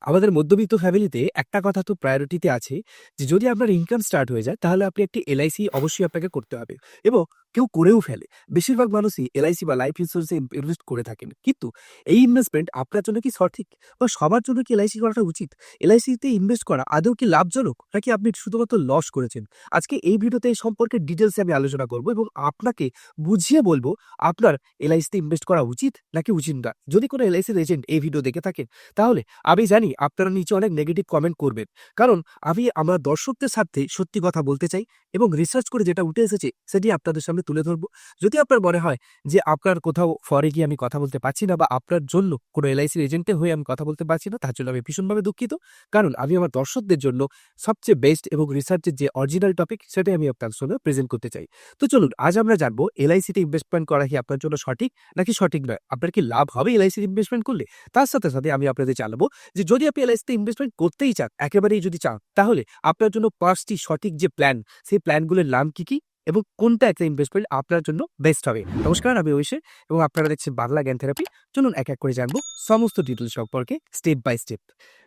আমাদের মধ্যবিত্ত ফ্যামিলিতে একটা কথা তো প্রায়োরিটিতে আছে যে যদি আপনার ইনকাম স্টার্ট হয়ে যায় তাহলে আপনি একটি এলআইসি অবশ্যই আপনাকে করতে হবে এবং কেউ করেও ফেলে। বেশিরভাগ মানুষই এলআইসি বা লাইফ ইন্স্যুরেন্সে ইনভেস্ট করে থাকেন। কিন্তু এই ইনভেস্টমেন্ট আপনার জন্য কি সঠিক? বা সবার জন্য কি এলআইসি করাটা উচিত? এলআইসিতে ইনভেস্ট করা আদৌ কি লাভজনক? নাকি আপনি শুধুমাত্র লস করেছেন? আজকে এই ভিডিওতে এই সম্পর্কে ডিটেলসে আমি আলোচনা করব এবং আপনাকে বুঝিয়ে বলব, আপনার এলআইসিতে ইনভেস্ট করা উচিত নাকি উচিত না? যদি কোনো এলআইসির এজেন্ট এই ভিডিও দেখে থাকেন, তাহলে আমি জানি আপনারা নিচে অনেক নেগেটিভ কমেন্ট করবেন। কারণ আমি আমার দর্শকদের সাথে সত্যি কথা বলতে চাই এবং রিসার্চ করে যেটা উঠে এসেছে, সেটি আপনাদের সামনে তুলে ধরবো। যদি আপনার মনে হয় যে আপনার কোথাও ফরে গিয়ে আমি কথা বলতে পারছি না বা আপনার জন্য কোনো এলআইসির এজেন্টে হয়ে আমি কথা বলতে পারছি না, তার জন্য আমি ভীষণভাবে দুঃখিত। কারণ আমি আমার দর্শকদের জন্য সবচেয়ে বেস্ট এবং রিসার্চের যে অরিজিনাল টপিক সেটাই আমি আপনার সঙ্গে প্রেজেন্ট করতে চাই। তো চলুন, আজ আমরা জানব এলআইসিতে ইনভেস্টমেন্ট করা কি আপনার জন্য সঠিক নাকি সঠিক নয়? আপনার কি লাভ হবে এলআইসির ইনভেস্টমেন্ট করলে? তার সাথে সাথে আমি আপনাদের জানাব যে যদি আপনি এলআইসিতে ইনভেস্টমেন্ট করতেই চান, একেবারেই যদি চান, তাহলে আপনার জন্য পাঁচটি সঠিক যে প্ল্যান সেই প্ল্যানগুলোর নাম কি কি? এবং কোনটা একটা ইনভেস্টমেন্ট আপনার জন্য বেস্ট হবে। নমস্কার, আমি ঐশে এবং আপনারা দেখছেন বাংলা জ্ঞান থেরাপি চলুন এক এক করে জানব সমস্ত ডিটেলস সম্পর্কে স্টেপ বাই স্টেপ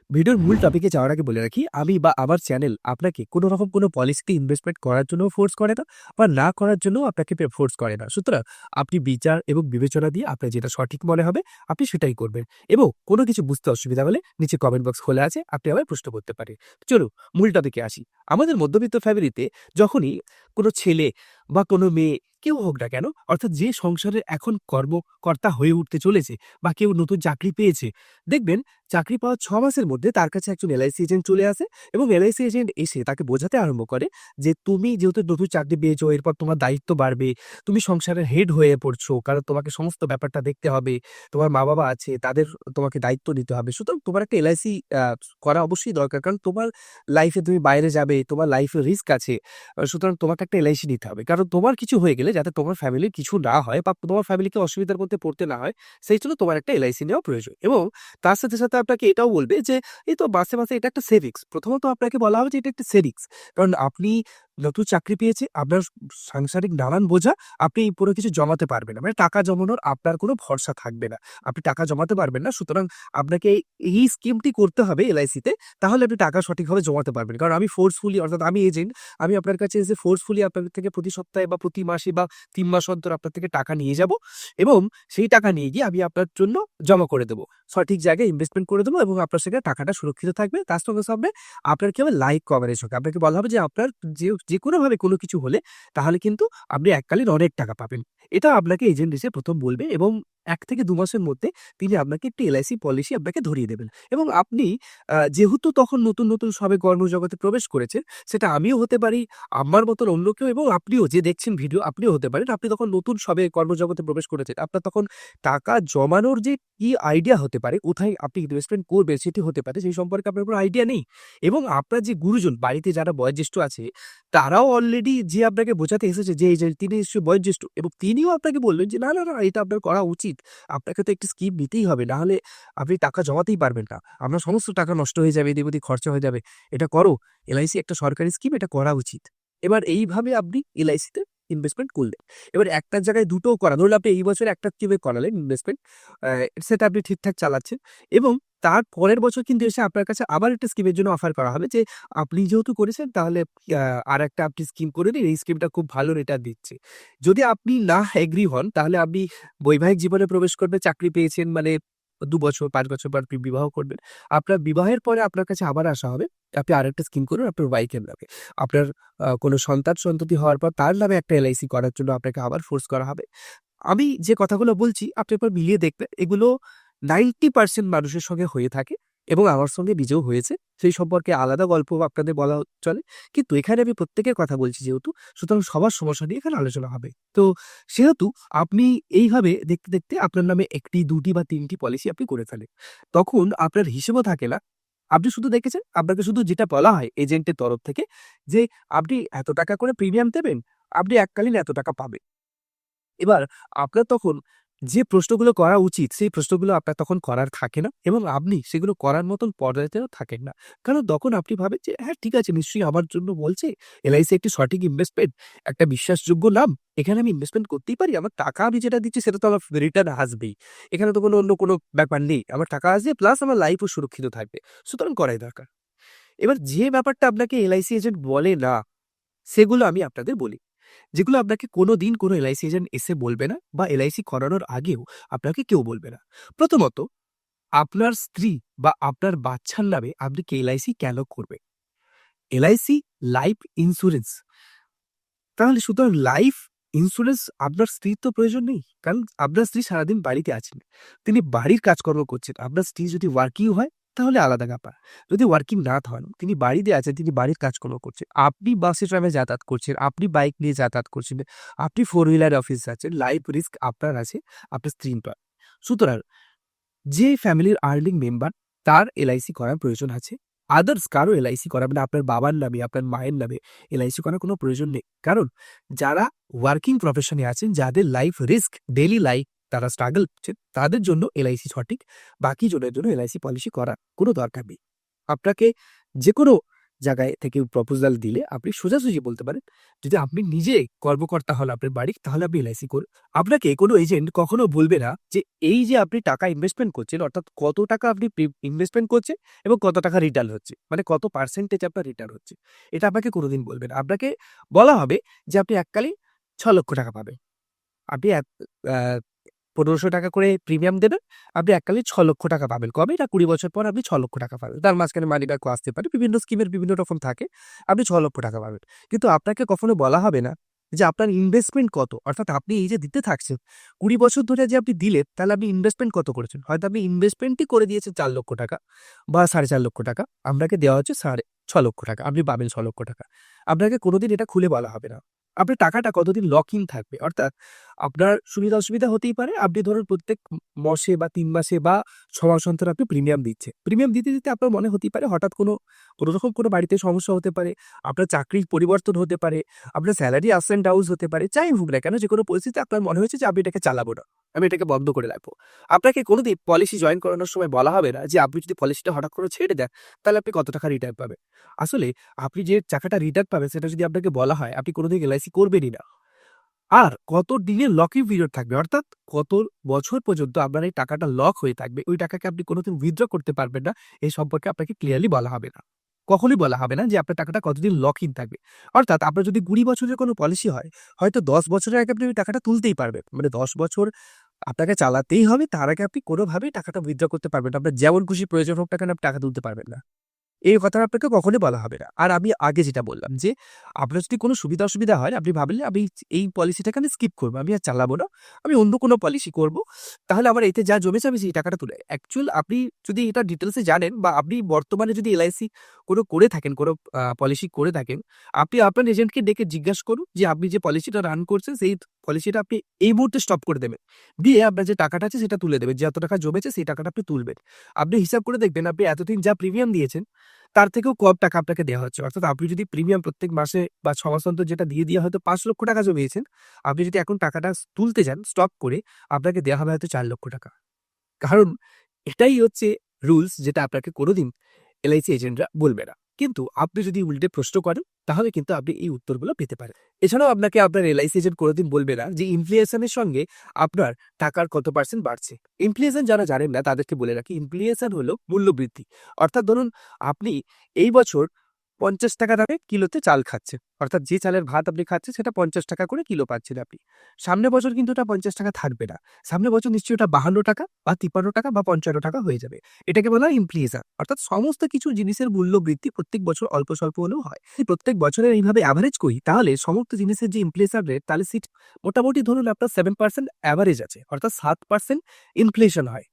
ভিডিওর মূল টপিকে যাওয়ার আগে বলে রাখি, আমি বা আমার চ্যানেল আপনাকে কোনো রকম কোনো পলিসিতে ইনভেস্টমেন্ট করার জন্য ফোর্স করে না বা না করার জন্য আপনাকে ফোর্স করে না। সুতরাং আপনি বিচার এবং বিবেচনা দিয়ে আপনার যেটা সঠিক মনে হবে, আপনি সেটাই করবেন এবং কোনো কিছু বুঝতে অসুবিধা হলে নিচে কমেন্ট বক্স খোলা আছে, আপনি আবার প্রশ্ন করতে পারেন। চলো মূল টপিকে আসি। আমাদের মধ্যবিত্ত ফ্যামিলিতে যখনই কোনো ছেলে বা কোনো মেয়ে, কেউ হোক না কেন, অর্থাৎ যে সংসারের এখন কর্মকর্তা হয়ে উঠতে চলেছে বা কেউ নতুন চাকরি পেয়েছে, দেখবেন চাকরি পাওয়ার ছ মাসের মধ্যে তার কাছে একজন এলআইসি এজেন্ট চলে আসে এবং এলআইসি এজেন্ট এসে তাকে বোঝাতে আরম্ভ করে যে, তুমি যেহেতু নতুন চাকরি পেয়েছ, এরপর তোমার দায়িত্ব বাড়বে, তুমি সংসারের হেড হয়ে পড়ছো, কারণ তোমাকে সমস্ত ব্যাপারটা দেখতে হবে, তোমার মা বাবা আছে, তাদের তোমাকে দায়িত্ব নিতে হবে। সুতরাং তোমার একটা এলআইসি করা অবশ্যই দরকার, কারণ তোমার লাইফে তুমি বাইরে যাবে, তোমার লাইফে রিস্ক আছে, সুতরাং তোমাকে একটা এলআইসি নিতে হবে। কারণ তোমার কিছু হয়ে গেলে, যাতে তোমার ফ্যামিলির কিছু না হয় বা তোমার ফ্যামিলিকে অসুবিধার মধ্যে পড়তে না হয়, সেই জন্য তোমার একটা এলআইসি নেওয়া প্রয়োজন। এবং তার সাথে সাথে আপনাকে এটাও বলবে যে, এই তো মাসে মাসে এটা একটা সেভিংস প্রথমত আপনাকে বলা হবে যে, এটা একটা সেভিংস কারণ আপনি নতুন চাকরি পেয়েছে, আপনার সাংসারিক নানান বোঝা, আপনি এই পুরো কিছু জমাতে পারবেন না। মানে টাকা জমানোর আপনার কোনো ভরসা থাকবে না। আপনি টাকা জমাতে পারবেন না, সুতরাং আপনাকে এই- স্কিমটি করতে হবে এলআইসিতে তাহলে আপনি টাকা সঠিকভাবে জমাতে পারবেন। কারণ আমি ফোর্সফুলি অর্থাৎ আমি এজেন্ট আমি আপনার কাছে এসে ফোর্সফুলি আপনাদের থেকে প্রতি সপ্তাহে বা প্রতি মাসে বা তিন মাস অন্তর আপনার থেকে টাকা নিয়ে যাব এবং সেই টাকা নিয়ে গিয়ে আমি আপনার জন্য জমা করে দেবো। সঠিক জায়গায় ইনভেস্টমেন্ট করে দেবো এবং আপনার সেখানে টাকাটা সুরক্ষিত থাকবে। তার সঙ্গে সঙ্গে আপনার কি হবে? লাইক কভারেজ হবে। আপনাকে বলা হবে যে আপনার যে যে কোনোভাবে কোনো কিছু হলে তাহলে কিন্তু আপনি এককালীন অনেক টাকা পাবেন। এটা আপনাকে এজেন্ট এসে প্রথম বলবে এবং এক থেকে দু মাসের মধ্যে তিনি আপনাকে একটি এলআইসি পলিসি আপনাকে ধরিয়ে দেবেন। এবং আপনি যেহেতু তখন নতুন নতুন সবে কর্মজগতে প্রবেশ করেছেন, সেটা আমিও হতে পারি, আমার মতন অন্য কেউ এবং আপনিও যে দেখছেন ভিডিও, আপনিও হতে পারেন। আপনি তখন নতুন সবে কর্মজগতে প্রবেশ করেছেন, আপনার তখন টাকা জমানোর যে কি আইডিয়া হতে পারে, কোথায় আপনি ইনভেস্টমেন্ট করবেন সেটি হতে পারে, সেই সম্পর্কে আপনার কোনো আইডিয়া নেই। এবং আপনার যে গুরুজন, বাড়িতে যারা বয়োজ্যেষ্ঠ আছে, তারাও অলরেডি যে আপনাকে বোঝাতে এসেছে যে তিনি বয়োজ্যেষ্ঠ এবং তিনিও আপনাকে বললেন যে, না না না, এটা আপনার করা উচিত। আপনাকে তো একটি স্কিম নিতেই হবে নাহলে আপনি টাকা জমাতেই পারবেন না। আপনার সমস্ত টাকা নষ্ট হয়ে যাবে এদিক ওদিক খরচা হয়ে যাবে। এটা করো এলআইসি একটা সরকারি স্কিম এটা করা উচিত। এবার এইভাবে আপনি এলআইসিতে ইনভেস্টমেন্ট করলেন। এবার একটার জায়গায় দুটোও করা, ধরুন আপনি এই বছর একটা স্কিমে করালেন ইনভেস্টমেন্ট সেটা আপনি ঠিকঠাক চালাচ্ছেন এবং তার পরের বছর কিন্তু এসে আপনার কাছে আবার একটা স্কিমের জন্য অফার করা হবে যে, আপনি যেহেতু করেছেন তাহলে আর একটা আপনি স্কিম করে দিন এই স্কিমটা খুব ভালো রেটার দিচ্ছে। যদি আপনি না এগ্রি হন, তাহলে আপনি বৈবাহিক জীবনে প্রবেশ করবে, চাকরি পেয়েছেন মানে দু বছর, পাঁচ বছর পর আপনি বিবাহ করবেন। আপনার বিবাহের পরে আপনার কাছে আবার আসা হবে, আপনি আরেকটা স্কিম করুন, আপনার ওয়াইফের নামে। আপনার কোনো সন্তান সন্ততি হওয়ার পর তার নামে একটা এলআইসি করার জন্য আপনাকে আবার ফোর্স করা হবে। আমি যে কথাগুলো বলছি, আপনি একবার মিলিয়ে দেখবেন, এগুলো নাইনটি পার্সেন্ট মানুষের সঙ্গে হয়ে থাকে। এবং আমার সঙ্গে বিজয় হয়েছে। সেই সম্পর্কে আলাদা গল্প আপনাদের বলা চলে। কিন্তু এখানে আমি প্রত্যেকের কথা বলছি যেহেতু, সুতরাং সবার সমস্যা নিয়ে এখানে আলোচনা হবে। তো সেহেতু আপনি এইভাবে দেখতে দেখতে আপনার নামে একটি, দুটি বা তিনটি পলিসি আপনি করে ফেলেন। তখন আপনার হিসেবও থাকে না। আপনি শুধু দেখেছেন, আপনাকে শুধু যেটা বলা হয় এজেন্টের তরফ থেকে যে আপনি এত টাকা করে প্রিমিয়াম দেবেন, আপনি এককালীন এত টাকা পাবেন। এবার আপনার তখন যে প্রশ্নগুলো করা উচিত, সেই প্রশ্নগুলো আপনার তখন করার থাকে না এবং আপনি সেগুলো করার মতন পর্যায়েও থাকেন না। কারণ তখন আপনি ভাবেন যে হ্যাঁ ঠিক আছে, নিশ্চয়ই আমার জন্য বলছে। এলআইসি একটি সঠিক ইনভেস্টমেন্ট একটা বিশ্বাসযোগ্য নাম। এখানে আমি ইনভেস্টমেন্ট করতেই পারি। আমার টাকা আমি যেটা দিচ্ছি, সেটা তো আমার রিটার্ন আসবেই। এখানে তো কোনো অন্য কোনো ব্যাপার নেই। আমার টাকা আসবে প্লাস আমার লাইফও সুরক্ষিত থাকবে। সুতরাং করাই দরকার। এবার যে ব্যাপারটা আপনাকে এলআইসি এজেন্ট বলে না, সেগুলো আমি আপনাদের বলি। যেগুলো আপনাকে কোনো দিন কোনো এলআইসি এজেন্ট এসে বলবে না বা এলআইসি করানোর আগেও আপনাকে কেউ বলবে না। প্রথমত, আপনার স্ত্রী বা আপনার বাচ্চার নামে আপনি কি এলআইসি কেন করবে এলআইসি লাইফ ইন্স্যুরেন্স। তাহলে সুতরাং লাইফ ইন্স্যুরেন্স আপনার স্ত্রীর তো প্রয়োজন নেই, কারণ আপনার স্ত্রী সারাদিন বাড়িতে আছেন। তিনি বাড়ির কাজকর্ম করছেন। আপনার স্ত্রী যদি ওয়ার্কিং হয় তাহলে আলাদা ব্যাপার। যদি ওয়ার্কিং না হন তিনি বাড়িতে আছেন, তিনি বাড়ির কাজকর্ম করছেন, আপনি বাসে ট্রামে যাতায়াত করছেন, আপনি বাইক নিয়ে যাতায়াত করছেন, আপনি ফোর হুইলার অফিস যাচ্ছেন লাইফ রিস্ক আপনার আছে, আপনার স্ত্রীর নয় সুতরাং যে ফ্যামিলির আর্নিং মেম্বার তার এলআইসি করার প্রয়োজন আছে। আদার্স কারও এলআইসি করা মানে আপনার বাবার নামে, আপনার মায়ের নামে এলআইসি করার কোনো প্রয়োজন নেই। কারণ যারা ওয়ার্কিং প্রফেশনে আছেন, যাদের লাইফ রিস্ক ডেলি লাইফ তারা স্ট্রাগল করছেন তাদের জন্য এলআইসি সঠিক, বাকি জনের জন্য এলআইসি পলিসি করার কোনো দরকার নেই। আপনাকে যে কোনো জায়গায় থেকে প্রপোজাল দিলে আপনি সোজাসুজি বলতে পারেন, যদি আপনি নিজে কর্মকর্তা হন আপনার বাড়ির, তাহলে আপনি এলআইসি করুন। আপনাকে কোনো এজেন্ট কখনো বলবে না যে, এই যে আপনি টাকা ইনভেস্টমেন্ট করছেন, অর্থাৎ কত টাকা আপনি ইনভেস্টমেন্ট করছেন এবং কত টাকা রিটার্ন হচ্ছে মানে কত পার্সেন্টেজ আপনার রিটার্ন হচ্ছে? এটা আপনাকে কোনোদিন বলবে না। আপনাকে বলা হবে যে, আপনি এককালে ছ লক্ষ টাকা পাবেন। আপনি পনেরোশো টাকা করে প্রিমিয়াম দেবেন। আপনি এককালে ছ লক্ষ টাকা পাবেন। কবে? না কুড়ি বছর পর আপনি ছ লক্ষ টাকা পাবেন। তার মাঝখানে মানি ব্যাক আসতে পারে। বিভিন্ন স্কিমের বিভিন্ন রকম থাকে। আপনি ছ লক্ষ টাকা পাবেন। কিন্তু আপনাকে কখনো বলা হবে না যে আপনার ইনভেস্টমেন্ট কত? অর্থাৎ আপনি এই যে দিতে থাকছেন, কুড়ি বছর ধরে যে আপনি দিলেন, তাহলে আপনি ইনভেস্টমেন্ট কত করেছেন? হয়তো আপনি ইনভেস্টমেন্টই করে দিয়েছেন চার লক্ষ টাকা বা সাড়ে চার লক্ষ টাকা। আপনাকে দেওয়া হচ্ছে সাড়ে ছ লক্ষ টাকা। আপনি পাবেন ছ লক্ষ টাকা। আপনাকে কোনোদিন এটা খুলে বলা হবে না। আপনার টাকাটা কতদিন লক ইন থাকবে? অর্থাৎ আপনার সুবিধা অসুবিধা হতেই পারে। আপনি ধরুন প্রত্যেক মাসে বা তিন মাসে বা ছ মাস অন্তর আপনি প্রিমিয়াম দিচ্ছে প্রিমিয়াম দিতে দিতে আপনার মনে হতেই পারে হঠাৎ কোনো কোনো রকম কোনো বাড়িতে সমস্যা হতে পারে, আপনার চাকরির পরিবর্তন হতে পারে, আপনার স্যালারি আপস অ্যান্ড ডাউন হতে পারে, যাই হোক না কেন যে কোনো পরিস্থিতিতে আপনার মনে হয়েছে যে আপনি এটাকে চালাবো না। আমি এটাকে বন্ধ করে রাখব। আপনাকে কোনোদিন পলিসি জয়েন করানোর সময় বলা হবে না যে, আপনি যদি পলিসিটা হঠাৎ করে ছেড়ে দেন, তাহলে আপনি কত টাকা রিটার্ন পাবেন? আসলে আপনি যে টাকাটা রিটার্ন পাবেন, সেটা যদি আপনাকে বলা হয়, আপনি কোনোদিন এলআইসি করবেনই না। আর কত দিনের লকিং পিরিয়ড থাকবে? অর্থাৎ কত বছর পর্যন্ত আপনার এই টাকাটা লক হয়ে থাকবে? ওই টাকাকে আপনি কোনোদিন উইথড্র করতে পারবেন না এই সম্পর্কে আপনাকে ক্লিয়ারলি বলা হবে না। কখনোই বলা হবে না যে আপনার টাকাটা কতদিন লক ইন থাকবে। অর্থাৎ আপনার যদি কুড়ি বছরের কোনো পলিসি হয়, হয়তো দশ বছরের আগে আপনি টাকাটা তুলতেই পারবেন। মানে দশ বছর আপনাকে চালাতেই হবে, তার আগে আপনি কোনোভাবেই টাকাটা উইথড্র করতে পারবেন না। আপনার যেমন খুশি প্রয়োজন হোক টাকা আপনি টাকা তুলতে পারবেন না। এই কথাটা আপনাকে কখনোই বলা হবে না। আর আমি আগে যেটা বললাম যে, আপনার যদি কোনো সুবিধা অসুবিধা হয়, আপনি ভাবলে আমি এই পলিসিটাকে আমি স্কিপ করব, আমি আর চালাবো না, আমি অন্য কোনো পলিসি করব, তাহলে আমার এতে যা জমেছে আমি সেই টাকাটা তুলে অ্যাকচুয়াল আপনি যদি এটা ডিটেলসে জানেন বা আপনি বর্তমানে যদি এলআইসি কোনো করে থাকেন কোনো পলিসি করে থাকেন। আপনি আপনার এজেন্টকে ডেকে জিজ্ঞাসা করুন যে, আপনি যে পলিসিটা রান করছেন, সেই পলিসিটা আপনি এই মুহূর্তে স্টপ করে দেবেন। দিয়ে আপনার যে টাকাটা আছে, সেটা তুলে দেবেন। যে এত টাকা জমেছে, সেই টাকাটা আপনি তুলবেন। আপনি হিসাব করে দেখবেন, আপনি এতদিন যা প্রিমিয়াম দিয়েছেন, তার থেকেও কম টাকা আপনাকে দেওয়া হচ্ছে। অর্থাৎ আপনি যদি প্রিমিয়াম প্রত্যেক মাসে বা ছ মাস অন্তর যেটা দিয়ে দিয়ে হয়তো পাঁচ লক্ষ টাকা জমিয়েছেন, আপনি যদি এখন টাকাটা তুলতে যান স্টপ করে, আপনাকে দেওয়া হবে হয়তো চার লক্ষ টাকা। কারণ এটাই হচ্ছে রুলস যেটা আপনাকে কোনোদিন এলআইসি এজেন্টরা বলবে না। কিন্তু আপনি যদি উল্টে প্রশ্ন করেন, তাহলে কিন্তু আপনি এই উত্তরগুলো পেতে পারেন। এছাড়াও আপনাকে আপনার এলআইসি এজেন্ট কোনোদিন বলবে না যে ইনফ্লিয়েশনের সঙ্গে আপনার টাকার কত পার্সেন্ট বাড়ছে। ইনফ্লিয়েশন যারা জানেন না, তাদেরকে বলে রাখি ইনফ্লিয়েশন হলো মূল্যবৃদ্ধি। অর্থাৎ ধরুন, আপনি এই বছর পঞ্চাশ টাকা দামে কিলোতে চাল খাচ্ছে। অর্থাৎ যে চালের ভাত আপনি খাচ্ছেন, সেটা পঞ্চাশ টাকা করে কিলো পাচ্ছেন আপনি। সামনে বছর কিন্তু ওটা পঞ্চাশ টাকা থাকবে না। সামনে বছর নিশ্চয়ই ওটা বাহান্ন টাকা বা তিপ্পান্ন টাকা বা পঞ্চান্ন টাকা হয়ে যাবে। এটাকে বলা হয় ইনফ্লিয়েশন অর্থাৎ সমস্ত কিছু জিনিসের মূল্য বৃদ্ধি প্রত্যেক বছর অল্প স্বল্প হলেও হয়। প্রত্যেক বছরের এইভাবে অ্যাভারেজ করি, তাহলে সমস্ত জিনিসের যে ইনফ্লেশন রেট তাহলে সিট মোটামুটি ধরুন আপনার সেভেন পার্সেন্ট অ্যাভারেজ আছে। অর্থাৎ সাত পার্সেন্ট ইনফ্লেশন হয়।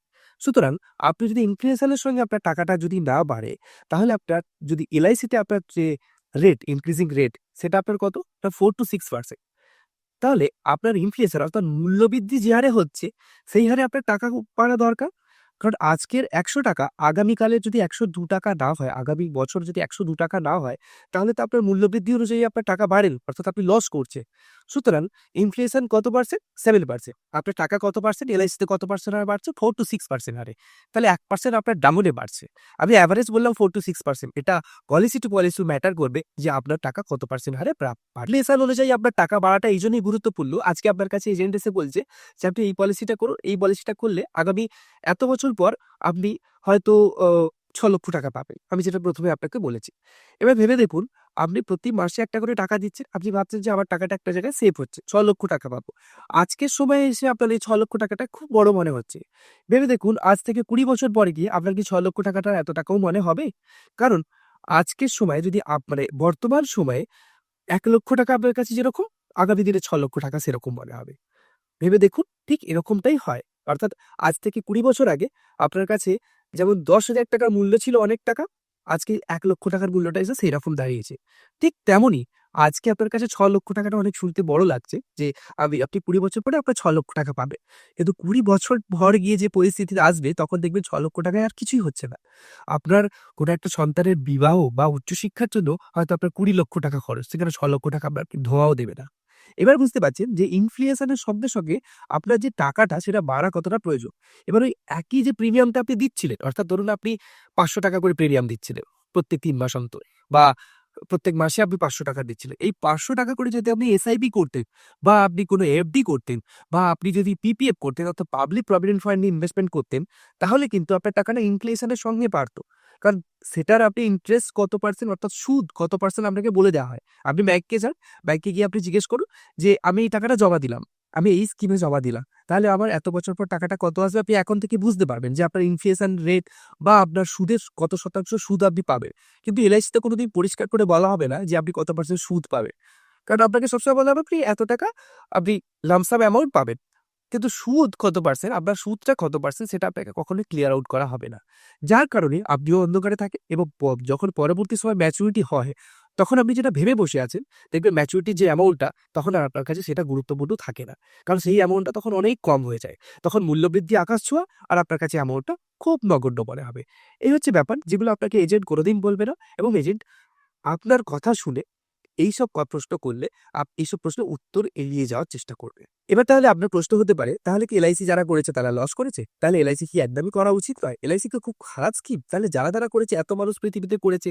সুতরাং আপনি যদি ইনফ্লেশনের সঙ্গে আপনার টাকাটা যদি না বাড়ে, তাহলে আপনার যদি এলআইসিতে আপনার যে রেট ইনক্রিজিং রেট সেটা আপনার কত? ফোর টু সিক্স পার্সেন্ট তাহলে আপনার ইনফ্লেশন অর্থাৎ মূল্যবৃদ্ধি যে হারে হচ্ছে, সেই হারে আপনার টাকা বাড়া দরকার। কারণ আজকের একশো টাকা আগামীকালে যদি একশো দু টাকা না হয়, আগামী বছর যদি একশো দু টাকা না হয়, তাহলে তো আপনার মূল্যবৃদ্ধি অনুযায়ী আপনার টাকা বাড়েন অর্থাৎ আপনি লস করছে সুতরাং ইনফ্লেশন কত পার্সেন্ট সেভেন পার্সেন্ট আপনার টাকা কত পার্সেন্ট এলআইসিতে কত পার্সেন্ট হারে বাড়ছে? ফোর টু সিক্স পার্সেন্ট হারে। তাহলে এক পার্সেন্ট আপনার ডাউনে বাড়ছে। আমি অ্যাভারেজ বললাম ফোর টু সিক্স পার্সেন্ট এটা পলিসি টু পলিসি ম্যাটার করবে যে আপনার টাকা কত পার্সেন্ট হারে ইনফ্লেশন অনুযায়ী আপনার টাকা বাড়াটা এই জন্যই গুরুত্বপূর্ণ। আজকে আপনার কাছে এজেন্ট এসে বলছে যে, আপনি এই পলিসিটা করুন। এই পলিসিটা করলে আগামী এত বছর পর আপনি হয়তো ছ লক্ষ টাকা পাবেন। আমি যেটা প্রথমে আপনাকে বলেছি। এবার ভেবে দেখুন আপনি প্রতি মাসে একটা করে টাকা দিচ্ছেন, আপনি ভাবছেন যে আমার টাকাটা একটা জায়গায় সেভ হচ্ছে, ছ লক্ষ টাকা পাবো। আজকের সময়ে এসে আপনার এই ছ লক্ষ টাকাটা খুব বড় মনে হচ্ছে। ভেবে দেখুন, আজ থেকে কুড়ি বছর পরে গিয়ে আপনার কি ছ লক্ষ টাকাটা এত টাকাও মনে হবে? কারণ আজকের সময় যদি মানে বর্তমান সময়ে এক লক্ষ টাকা আপনার কাছে যেরকম, আগামী দিনে ছ লক্ষ টাকা সেরকম মনে হবে। ভেবে দেখুন, ঠিক এরকমটাই হয়। অর্থাৎ আজ থেকে কুড়ি বছর আগে আপনার কাছে যেমন দশ হাজার টাকার মূল্য ছিল অনেক টাকা আজকে এক লক্ষ টাকার মূল্যটা এসে সেই রকম দাঁড়িয়েছে। ঠিক তেমনই আজকে আপনার কাছে ছ লক্ষ টাকাটা অনেক শুনতে বড় লাগছে যে আমি আপনি কুড়ি বছর পরে আপনার ছ লক্ষ টাকা পাবে কিন্তু কুড়ি বছর পর গিয়ে যে পরিস্থিতি আসবে, তখন দেখবেন ছ লক্ষ টাকায় আর কিছুই হচ্ছে না। আপনার কোনো একটা সন্তানের বিবাহ বা উচ্চশিক্ষার জন্য হয়তো আপনার কুড়ি লক্ষ টাকা খরচ। সেখানে ছ লক্ষ টাকা আপনার ধোঁয়াও দেবে না। এবার বুঝতে পারছেন যে ইনফ্লেশনের সঙ্গে সঙ্গে আপনার যে টাকাটা সেটা বাড়া কতটা প্রয়োজন। এবার ওই একই যে প্রিমিয়ামটা আপনি দিচ্ছিলেন, অর্থাৎ ধরুন আপনি পাঁচশো টাকা করে প্রিমিয়াম দিচ্ছিলেন প্রত্যেক তিন মাস অন্তর বা প্রত্যেক মাসে আপনি পাঁচশো টাকা দিচ্ছিলেন। এই পাঁচশো টাকা করে যদি আপনি এসআইপি করতেন বা আপনি কোনো এফডি করতেন বা আপনি যদি পিপিএফ করতেন অর্থাৎ পাবলিক প্রভিডেন্ট ফান্ডে ইনভেস্টমেন্ট করতেন, তাহলে কিন্তু আপনার টাকাটা ইনফ্লেশনের সঙ্গে বাড়তো। কারণ সেটার আপনি ইন্টারেস্ট কত পার্সেন্ট অর্থাৎ সুদ কত পার্সেন্ট আপনাকে বলে দেওয়া হয়। আপনি ব্যাংকে যান ব্যাংকে গিয়ে আপনি জিজ্ঞেস করুন যে, আমি এই টাকাটা জমা দিলাম, আমি এই স্কিমে জমা দিলাম। তাহলে আমার এত বছর পর টাকাটা কত আসবে? আপনি এখন থেকে বুঝতে পারবেন যে, আপনার ইনফ্লেশন রেট বা আপনার সুদের কত শতাংশ সুদ আপনি পাবেন। কিন্তু এলআইসিতে কোনোদিন পরিষ্কার করে বলা হবে না যে, আপনি কত পার্সেন্ট সুদ পাবেন। কারণ আপনাকে সবসময় বলা হবে, আপনি এত টাকা, আপনি লামসাম অ্যামাউন্ট পাবেন। কিন্তু সুদ কত পার্সেন্ট আপনার সুদটা কত পার্সেন্ট সেটা আপনাকে কখনোই ক্লিয়ার আউট করা হবে না। যার কারণে আপনিও অন্ধকারে থাকেন এবং যখন পরবর্তী সময় ম্যাচুরিটি হয়, তখন আপনি যেটা ভেবে বসে আছেন, দেখবেন ম্যাচুরিটির যে অ্যামাউন্টটা তখন আর আপনার কাছে সেটা গুরুত্বপূর্ণ থাকে না। কারণ সেই অ্যামাউন্টটা তখন অনেক কম হয়ে যায়। তখন মূল্যবৃদ্ধি আকাশ ছোঁয়া আর আপনার কাছে অ্যামাউন্টটা খুব নগণ্য মনে হবে। এই হচ্ছে ব্যাপার, যেগুলো আপনাকে এজেন্ট কোনোদিন বলবে না এবং এজেন্ট আপনার কথা শুনে এইসব প্রশ্ন করলে এইসব প্রশ্নের উত্তর এড়িয়ে যাওয়ার চেষ্টা করবে। এবার তাহলে আপনার প্রশ্ন হতে পারে, তাহলে কি এলআইসি যারা করেছে তারা লস করেছে? তাহলে এলআইসি কি একদমই করা উচিত নয়? এলআইসি কি খুব খারাপ স্কিম তাহলে যারা যারা করেছে, এত মানুষ পৃথিবীতে করেছে,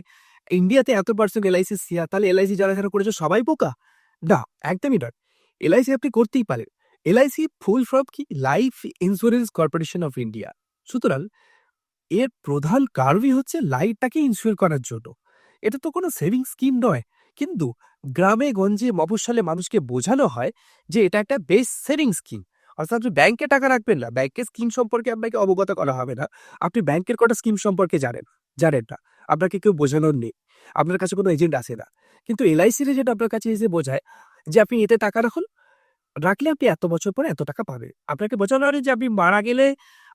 ইন্ডিয়াতে এত পার্সেন্ট এলআইসি শেয়ার তাহলে এলআইসি যারা যারা করেছে সবাই বোকা? না, একদমই নয়। এলআইসি আপনি করতেই পারেন। এলআইসি ফুল ফ্রম কি? Life insurance corporation of India সুতরাং এর প্রধান কারণই হচ্ছে লাইফটাকে ইন্স্যুর করার জন্য। এটা তো কোনো সেভিং স্কিম নয়। কিন্তু গ্রামে গঞ্জে মফস্বলে মানুষকে বোঝানো হয় যে এটা একটা বেস্ট সেভিং স্কিম অর্থাৎ আপনি ব্যাংকে টাকা রাখবেন না ব্যাংকের স্কিম সম্পর্কে আপনাকে অবগত করা হবে না। আপনি ব্যাংকের কটা স্কিম সম্পর্কে জানেন জানেন না। আপনাকে কেউ বোঝানোর নেই, আপনার কাছে কোনো এজেন্ট আসে না। কিন্তু এলআইসির এজেন্ট আপনার কাছে এসে বোঝায় যে আপনি এতে টাকা রাখুন, রাখলে আপনি এত বছর পরে এত টাকা পাবেন। আপনাকে বোঝানো হয় যে আপনি মারা গেলে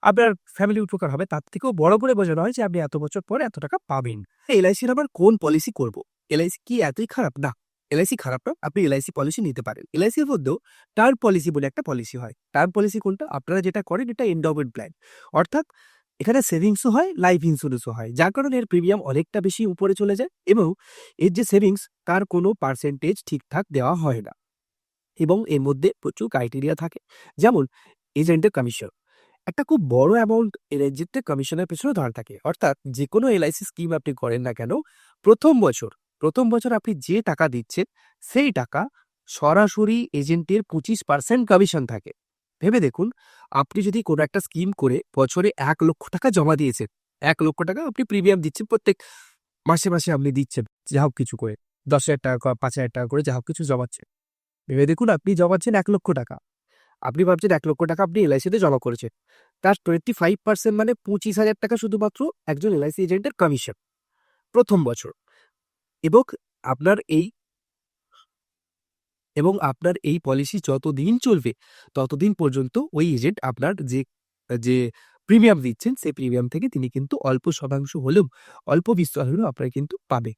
আপনার ফ্যামিলি উপকার হবে, তার থেকেও বড় করে বোঝানো হয় যে আপনি এত বছর পরে এত টাকা পাবেন। এলআইসির আবার কোন পলিসি করব? এলআইসি কি এতই খারাপ? না, এলআইসি খারাপ না, আপনি এলআইসি পলিসি নিতে পারেন। এলআইসির মধ্যেও টার্ম পলিসি বলে একটা পলিসি হয়। টার্ম পলিসি কোনটা? আপনারা যেটা করেন এটা এন্ডাওমেন্ট প্ল্যান অর্থাৎ এখানে সেভিংসও হয় লাইফ ইন্স্যুরেন্সও হয়। যার কারণে এর প্রিমিয়াম অনেকটা বেশি উপরে চলে যায় এবং এর যে সেভিংস তার কোনো পার্সেন্টেজ ঠিকঠাক দেওয়া হয় না। এবং এর মধ্যে প্রচুর ক্রাইটেরিয়া থাকে। যেমন এজেন্টের কমিশন একটা খুব বড় অ্যামাউন্ট এজেন্টের কমিশনের পেছনে ধরা থাকে। অর্থাৎ যে কোনো এলআইসি স্কিম আপনি করেন না কেন, প্রথম বছর প্রথম বছর আপনি যে টাকা দিচ্ছেন, সেই টাকা সরাসরি এজেন্টের পঁচিশ পার্সেন্ট কমিশন থাকে। ভেবে দেখুন, আপনি যদি কোনো একটা স্কিম করে বছরে এক লক্ষ টাকা জমা দিয়েছেন, এক লক্ষ টাকা আপনি প্রিমিয়াম দিচ্ছেন, প্রত্যেক মাসে মাসে আপনি দিচ্ছেন, যা হোক কিছু করে। দশ হাজার টাকা পাঁচ হাজার টাকা করে যা হোক কিছু জমাচ্ছেন। ভেবে দেখুন, আপনি জমাচ্ছেন এক লক্ষ টাকা। আপনি ভাবছেন এক লক্ষ টাকা আপনি এলআইসিতে জমা করেছেন। তার টোয়েন্টি ফাইভ পার্সেন্ট মানে পঁচিশ হাজার টাকা শুধুমাত্র একজন এলআইসি এজেন্টের কমিশন প্রথম বছর। এবং আপনার এই এবং আপনার এই পলিসি যতদিন চলবে, ততদিন পর্যন্ত ওই এজেন্ট আপনার যে যে প্রিমিয়াম দিচ্ছেন, সেই প্রিমিয়াম থেকে তিনি কিন্তু অল্প শতাংশ হলেও, অল্প বিস্তর হলেও আপনার কিন্তু পাবে।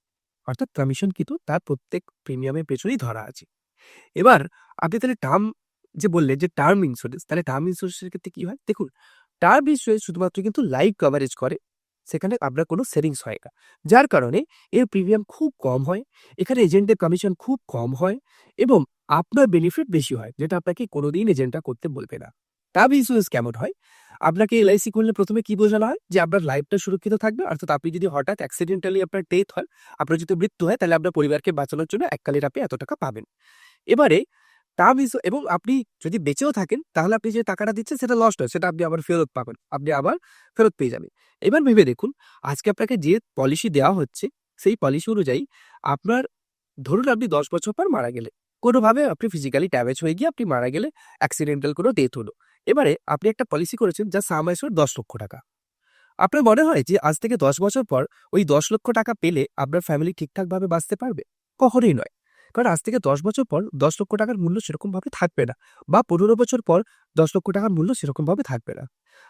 অর্থাৎ কমিশন কিন্তু তার প্রত্যেক প্রিমিয়ামের পেছনেই ধরা আছে। এবার আপনি তাহলে টার্ম যে বললেন যে টার্ম ইন্স্যুরেন্স তাহলে টার্ম ইন্স্যুরেন্সের ক্ষেত্রে কি হয়? দেখুন টার্ম ইন্স্যুরেন্স শুধুমাত্র কিন্তু লাইফ কভারেজ করে। সেখানে আপনার কোনো সেভিংস হয় না। যার কারণে এর প্রিমিয়াম খুব কম হয়, এখানে এজেন্টের কমিশন খুব কম হয় এবং আপনার বেনিফিট বেশি হয়, যেটা আপনাকে কোনোদিন এজেন্টটা করতে বলবে না। টার্ম ইন্স্যুরেন্স কেমন হয়? আপনাকে এলআইসি করলে প্রথমে কি বোঝানো হয়? যে আপনার লাইফটা সুরক্ষিত থাকবে, অর্থাৎ আপনি যদি হঠাৎ অ্যাক্সিডেন্টালি আপনার ডেথ হয়, আপনার যদি মৃত্যু হয়, তাহলে আপনার পরিবারকে বাঁচানোর জন্য এককালীন আপনি এত টাকা পাবেন। এবারে টার্ম ইস্যু এবং আপনি যদি বেঁচেও থাকেন, তাহলে আপনি যে টাকাটা দিচ্ছেন, সেটা লস্ট হয়, সেটা আপনি আবার ফেরত পাবেন, আপনি আবার ফেরত পেয়ে যাবেন। এবার ভেবে দেখুন, আজকে আপনাকে যে পলিসি দেওয়া হচ্ছে, সেই পলিসি অনুযায়ী আপনার, ধরুন আপনি দশ বছর পর মারা গেলে কোনোভাবে আপনি ফিজিক্যালি ড্যামেজ হয়ে গিয়ে আপনি মারা গেলে অ্যাক্সিডেন্টাল কোনো ডেথ হলো। এবারে আপনি একটা পলিসি করেছেন যা সাম আসর দশ লক্ষ টাকা। আপনার মনে হয় যে আজ থেকে দশ বছর পর ওই দশ লক্ষ টাকা পেলে আপনার ফ্যামিলি ঠিকঠাকভাবে বাঁচতে পারবে? কখনোই নয়। কারণ আজ থেকে দশ বছর পর দশ লক্ষ টাকার মূল্য সেরকমভাবে থাকবে না বা পনেরো বছর পর দশ লক্ষ টাকার মূল্য সেরকমভাবে থাকবে না।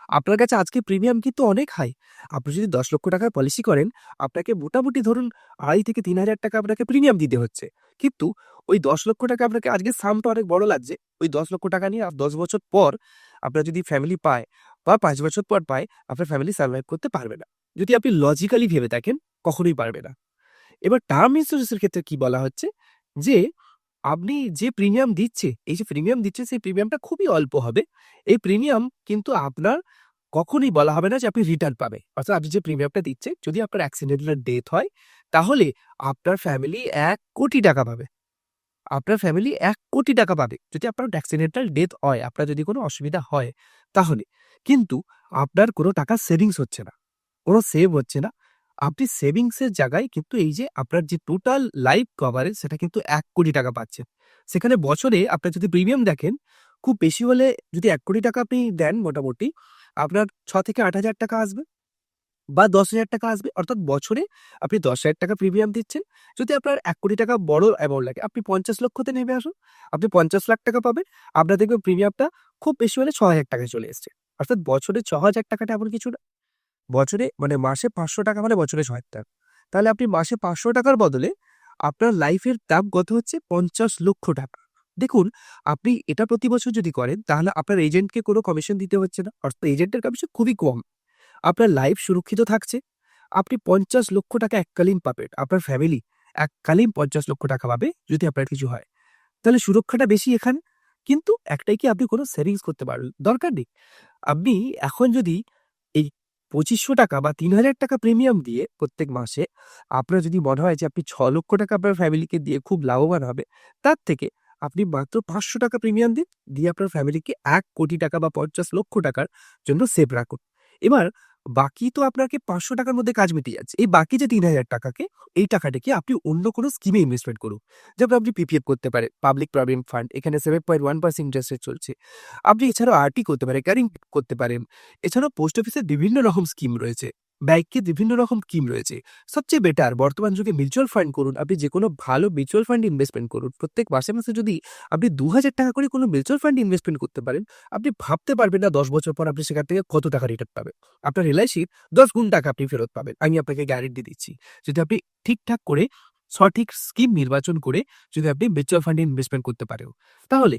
আপনার কাছে আজকে প্রিমিয়াম কিন্তু অনেক হাই আপনি যদি দশ লক্ষ টাকার পলিসি করেন, আপনাকে মোটামুটি ধরুন আড়াই থেকে তিন হাজার টাকা আপনাকে প্রিমিয়াম দিতে হচ্ছে। কিন্তু ওই দশ লক্ষ টাকা আপনাকে আজকে সামটা অনেক বড় লাগছে। ওই দশ লক্ষ টাকা নিয়ে দশ বছর পর আপনার যদি ফ্যামিলি পায় বা পাঁচ বছর পর পায়, আপনার ফ্যামিলি সার্ভাইভ করতে পারবে না। যদি আপনি লজিক্যালি ভেবে থাকেন, কখনোই পারবে না। এবার টার্ম ইন্স্যুরেন্সের ক্ষেত্রে কি বলা হচ্ছে? যে আপনি যে প্রিমিয়াম দিচ্ছে, এই যে প্রিমিয়াম দিচ্ছে, সেই প্রিমিয়ামটা খুবই অল্প হবে। এই প্রিমিয়াম কিন্তু আপনার কখনই বলা হবে না যে আপনি রিটার্ন পাবে অর্থাৎ আপনি যে প্রিমিয়ামটা দিচ্ছে, যদি আপনার অ্যাক্সিডেন্টাল ডেথ হয়, তাহলে আপনার ফ্যামিলি এক কোটি টাকা পাবে। আপনার ফ্যামিলি এক কোটি টাকা পাবে। যদি আপনার অ্যাক্সিডেন্টাল ডেথ হয়, আপনার যদি কোনো অসুবিধা হয়, তাহলে। কিন্তু আপনার কোনো টাকা সেভিংস হচ্ছে না। কোনো সেভ হচ্ছে না। আপনি সেভিংসের জায়গায় কিন্তু এই যে আপনার যে টোটাল লাইফ কভারেজ সেটা কিন্তু এক কোটি টাকা পাচ্ছেন। সেখানে বছরে আপনার যদি প্রিমিয়াম দেখেন, খুব বেশি হলে যদি এক কোটি টাকা আপনি দেন মোটামুটি, আপনার ছ থেকে আট হাজার টাকা আসবে বা দশ হাজার টাকা আসবে। অর্থাৎ বছরে আপনি দশ হাজার টাকা প্রিমিয়াম দিচ্ছেন। যদি আপনার এক কোটি টাকা বড় অ্যামাউন্ট লাগে, আপনি পঞ্চাশ লক্ষতে নেমে আসুন। আপনি পঞ্চাশ লাখ টাকা পাবেন। আপনার দেখবেন প্রিমিয়ামটা খুব বেশি হলে ছ হাজার টাকায় চলে এসছে। অর্থাৎ বছরে ছ হাজার টাকাটা এমন কিছু না। বছরে মানে মাসে পাঁচশো টাকা মানে বছরে ছ টাকা। তাহলে আপনি মাসে পাঁচশো টাকার বদলে আপনার লাইফের দাম কত হচ্ছে? পঞ্চাশ লক্ষ টাকা। দেখুন, আপনি এটা প্রতি বছর যদি করেন, তাহলে আপনার এজেন্টকে কোনো কমিশন দিতে হচ্ছে না। অর্থাৎ এজেন্টের কমিশন খুবই কম। আপনার লাইফ সুরক্ষিত থাকছে। আপনি পঞ্চাশ লক্ষ টাকা এককালীন পাবেন। আপনার ফ্যামিলি এককালীন পঞ্চাশ লক্ষ টাকা পাবে যদি আপনার কিছু হয়। তাহলে সুরক্ষাটা বেশি এখানে। কিন্তু একটাই কি আপনি কোনো সেভিংস করতে পারবেন? দরকার নেই। আপনি এখন যদি পঁচিশশো টাকা বা তিন হাজার টাকা প্রিমিয়াম দিয়ে প্রত্যেক মাসে আপনার যদি মনে হয় যে আপনি ছ লক্ষ টাকা আপনার ফ্যামিলিকে দিয়ে খুব লাভবান হবে, তার থেকে আপনি মাত্র পাঁচশো টাকা প্রিমিয়াম দিন, দিয়ে আপনার ফ্যামিলিকে এক কোটি টাকা বা পঞ্চাশ লক্ষ টাকার জন্য সেভ রাখুন। এবার বাকি তো আপনাকে পাঁচশো টাকার মধ্যে কাজ মিটে যাচ্ছে। এই বাকি যে তিন হাজার টাকাকে, এই টাকাটাকে আপনি অন্য কোনো স্কিমে ইনভেস্টমেন্ট করুন? যেমন আপনি পিপিএফ করতে পারে পাবলিক প্রভিডেন্ট ফান্ড এখানে seven point one percent interest rate চলছে। আপনি এছাড়াও আরটি করতে পারেন ক্যারিং করতে পারেন। এছাড়াও পোস্ট অফিসের বিভিন্ন রকম স্কিম রয়েছে। ব্যাংকে বিভিন্ন রকম স্কিম রয়েছে। সবচেয়ে বেটার বর্তমান যুগে মিউচুয়াল ফান্ড করুন। আপনি যে কোনো ভালো মিউচুয়াল ফান্ড ইনভেস্টমেন্ট করুন। প্রত্যেক মাসে মাসে যদি আপনি দু হাজার টাকা করে কোনো মিউচুয়াল ফান্ড ইনভেস্টমেন্ট করতে পারেন, আপনি ভাবতে পারবেন না দশ বছর পর আপনি সেখান থেকে কত টাকা রিটার্ন পাবেন। আপনার এলআইসির দশ গুণ টাকা আপনি ফেরত পাবেন। আমি আপনাকে গ্যারেন্টি দিচ্ছি, যদি আপনি ঠিকঠাক করে সঠিক স্কিম নির্বাচন করে যদি আপনি মিউচুয়াল ফান্ডে ইনভেস্টমেন্ট করতে পারেন। তাহলে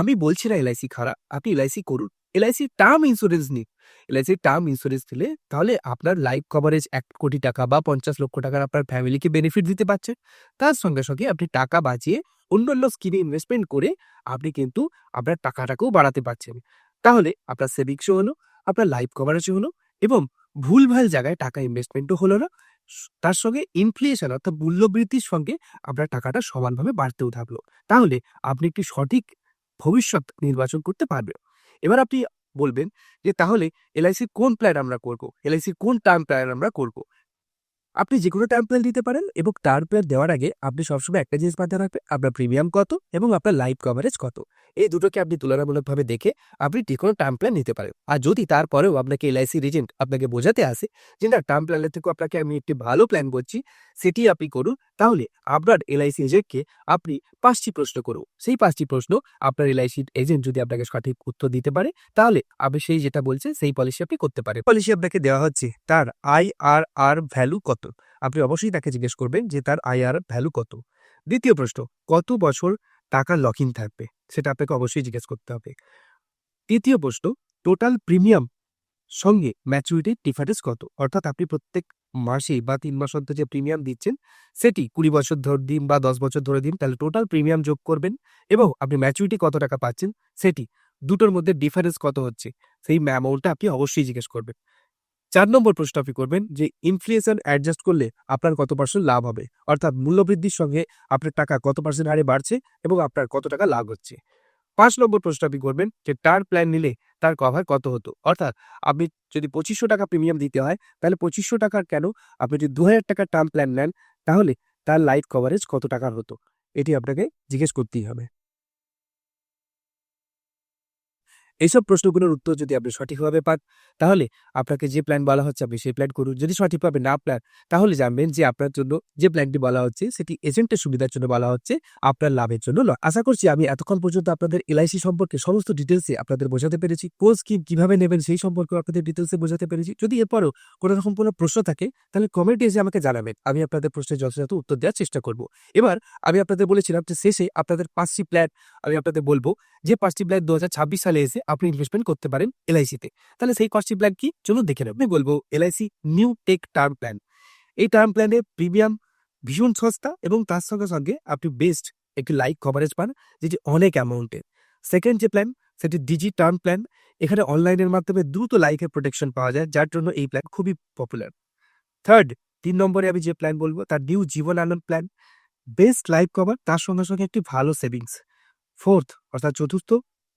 আমি বলছি না এলআইসি খারাপ, আপনি এলআইসি করুন। এলআইসি টার্ম ইন্স্যুরেন্স নিন। এলআইসি টার্ম ইন্স্যুরেন্স দিলে তাহলে আপনার লাইফ কভারেজ এক কোটি টাকা বা পঞ্চাশ লক্ষ টাকার আপনার ফ্যামিলিকে বেনিফিট দিতে পারছেন। তার সঙ্গে সঙ্গে আপনি টাকা বাঁচিয়ে অন্য অন্য স্কিমে ইনভেস্টমেন্ট করে আপনি কিন্তু আপনার টাকাটাকেও বাড়াতে পারছেন। তাহলে আপনার সেভিংসও হলো, আপনার লাইফ কভারেজও হলো এবং ভুলভাল জায়গায় টাকা ইনভেস্টমেন্টও হলো না। তার সঙ্গে ইনফ্লেশন অর্থাৎ মূল্যবৃদ্ধির সঙ্গে আপনার টাকাটা সমানভাবে বাড়তেও থাকল। তাহলে আপনি একটি সঠিক ভবিষ্যৎ নির্বাচন করতে পারবেন। এবার আপনি বলবেন যে তাহলে এলআইসির কোন প্ল্যান আমরা করব? এলআইসির কোন টার্ম প্ল্যান আমরা করব? আপনি যে কোনো টার্ম প্ল্যান দিতে পারেন এবং টার্ম প্ল্যান দেওয়ার আগে আপনি সবসময় একটা জিনিস মাথায় রাখবেন, আপনার প্রিমিয়াম কত এবং আপনার লাইফ কভারেজ কত। এই দুটোকে আপনি তুলনামূলকভাবে দেখে আপনি যে কোনো টার্ম প্ল্যান নিতে পারেন। আর যদি তারপরেও আপনাকে এলআইসি রিজেন্ট আপনাকে বোঝাতে আসে যে না টার্ম প্ল্যানের থেকেও আপনাকে আমি একটি ভালো প্ল্যান বলছি সেটি আপনি করুন, তাহলে আপনার এলআইসি এজেন্টকে আপনি পাঁচটি প্রশ্ন করুন। সেই পাঁচটি প্রশ্ন আপনার এলআইসি এজেন্ট যদি আপনাকে সঠিক উত্তর দিতে পারে, তাহলে আপনি সেই যেটা বলছে, সেই পলিসি আপনি করতে পারেন। পলিসি আপনাকে দেওয়া হচ্ছে, তার আই আর আর ভ্যালু কত? আপনি অবশ্যই তাকে জিজ্ঞেস করবেন যে তার আই আর ভ্যালু কত। দ্বিতীয় প্রশ্ন, কত বছর টাকা লক ইন থাকবে? সেটা আপনাকে অবশ্যই জিজ্ঞেস করতে হবে। তৃতীয় প্রশ্ন টোটাল প্রিমিয়াম সঙ্গে ম্যাচুরিটির ডিফারেন্স কত? অর্থাৎ আপনি প্রত্যেক মাসে বা তিন মাস অন্তর যে প্রিমিয়াম দিচ্ছেন, সেটি কুড়ি বছর ধরে দিন বা দশ বছর ধরে দিন, তাহলে টোটাল প্রিমিয়াম যোগ করবেন এবং আপনি ম্যাচুরিটি কত টাকা পাচ্ছেন, সেটি দুটোর মধ্যে ডিফারেন্স কত হচ্ছে, সেই অ্যামাউন্টটা আপনি অবশ্যই জিজ্ঞেস করবেন। চার নম্বর প্রশ্ন আপনি করবেন যে ইনফ্লেশন অ্যাডজাস্ট করলে আপনার কত পার্সেন্ট লাভ হবে? অর্থাৎ মূল্যবৃদ্ধির সঙ্গে আপনার টাকা কত পার্সেন্ট হারে বাড়ছে এবং আপনার কত টাকা লাভ হচ্ছে? পাঁচ নম্বর প্রশ্ন আপনি করবেন যে টার্ম প্ল্যান নিলে তার কভার কত হতো? অর্থাৎ আপনি যদি পঁচিশশো টাকা প্রিমিয়াম দিতে হয়, তাহলে পঁচিশশো টাকার কেন? আপনি যদি দু হাজার টাকার টার্ম প্ল্যান নেন, তাহলে তার লাইফ কভারেজ কত টাকার হতো? এটি আপনাকে জিজ্ঞেস করতেই হবে। এইসব প্রশ্নগুলোর উত্তর যদি আপনি সঠিকভাবে পান, তাহলে আপনাকে যে প্ল্যান বলা হচ্ছে আপনি সেই প্ল্যান করুন। যদি সঠিকভাবে না প্ল্যান তাহলে জানবেন যে আপনার জন্য যে প্ল্যানটি বলা হচ্ছে, সেটি এজেন্টের সুবিধার জন্য বলা হচ্ছে, আপনার লাভের জন্য নয়। আশা করছি আমি এতক্ষণ পর্যন্ত আপনাদের এলআইসি সম্পর্কে সমস্ত ডিটেলসে আপনাদের বোঝাতে পেরেছি। কোর্স স্কিম কীভাবে নেবেন সেই সম্পর্কে আপনাদের ডিটেলসে বোঝাতে পেরেছি। যদি এরপরও কোনো রকম কোনো প্রশ্ন থাকে, তাহলে কমেন্টে এসে আমাকে জানাবেন। আমি আপনাদের প্রশ্নের যথাযথ উত্তর দেওয়ার চেষ্টা করব। এবার আমি আপনাদের বলেছিলাম যে শেষে আপনাদের পাঁচটি প্ল্যান আমি আপনাদের বলব। যে পাঁচটি প্ল্যান দু হাজার ছাব্বিশ সালে এসে আপনি ইনভেস্টমেন্ট করতে পারেন এলআইসিতে তাহলে সেই পাঁচটি প্ল্যান কি? চলুন দেখে নেব। আমি বলব LIC new tech term plan এই টার্ম প্ল্যানে প্রিমিয়াম ভীষণ সস্তা এবং তার সঙ্গে সঙ্গে আপনি বেস্ট একটি লাইক কভারেজ পান, যেটি অনেক অ্যামাউন্টের সেকেন্ড যে প্ল্যান সেটি ডিজি টার্ম প্ল্যান এখানে অনলাইনের মাধ্যমে দ্রুত লাইকের প্রোটেকশন পাওয়া যায়, যার জন্য এই প্ল্যান খুবই পপুলার থার্ড তিন নম্বরে আমি যে প্ল্যান বলব, তার new Jeevan Anand plan best life cover তার সঙ্গে সঙ্গে একটি ভালো সেভিংস ফোর্থ অর্থাৎ চতুর্থ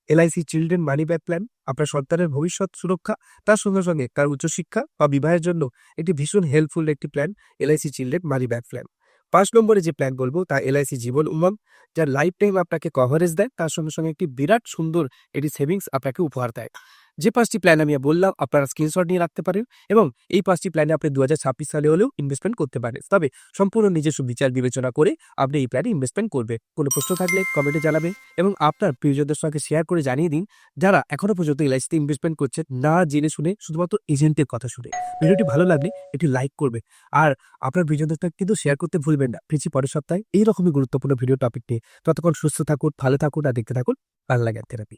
LIC children money back plan আপনার সন্তানের ভবিষ্যৎ সুরক্ষা, তার সঙ্গে সঙ্গে তার উচ্চশিক্ষা বা বিবাহের জন্য একটি ভীষণ হেল্পফুল একটি plan LIC children money back plan পাঁচ নম্বরে যে প্ল্যান বলব, তা এলআইসি জীবন উমং যার লাইফ টাইম আপনাকে কভারেজ দেয়, তার সঙ্গে সঙ্গে একটি বিরাট সুন্দর একটি সেভিংস আপনাকে উপহার দেয়। যে পাঁচটি প্ল্যান আমি বললাম, আপনারা স্ক্রিনশট নিয়ে রাখতে পারেন এবং এই পাঁচটি প্ল্যানে আপনি দু হাজার ছাব্বিশ সালে হলেও ইনভেস্টমেন্ট করতে পারেন। তবে সম্পূর্ণ নিজস্ব বিচার বিবেচনা করে আপনি এই প্ল্যানে ইনভেস্টমেন্ট করবে কোনো প্রশ্ন থাকলে কমেন্টে জানাবেন এবং আপনার প্রিয়জনদের সঙ্গে শেয়ার করে জানিয়ে দিন যারা এখনও পর্যন্ত এলআইসিতে ইনভেস্টমেন্ট করছে না জেনে শুনে শুধুমাত্র এজেন্টের কথা শুনে। ভিডিওটি ভালো লাগলে একটি লাইক করবে আর আপনার প্রিয়জনদের কিন্তু শেয়ার করতে ভুলবেন না। ফিরছি পরের সপ্তাহে। এইরকমই গুরুত্বপূর্ণ ভিডিও টপিক নিয়ে। ততক্ষণ সুস্থ থাকুন, ভালো থাকুন আর দেখতে থাকুন বাংলা জ্ঞান থেরাপি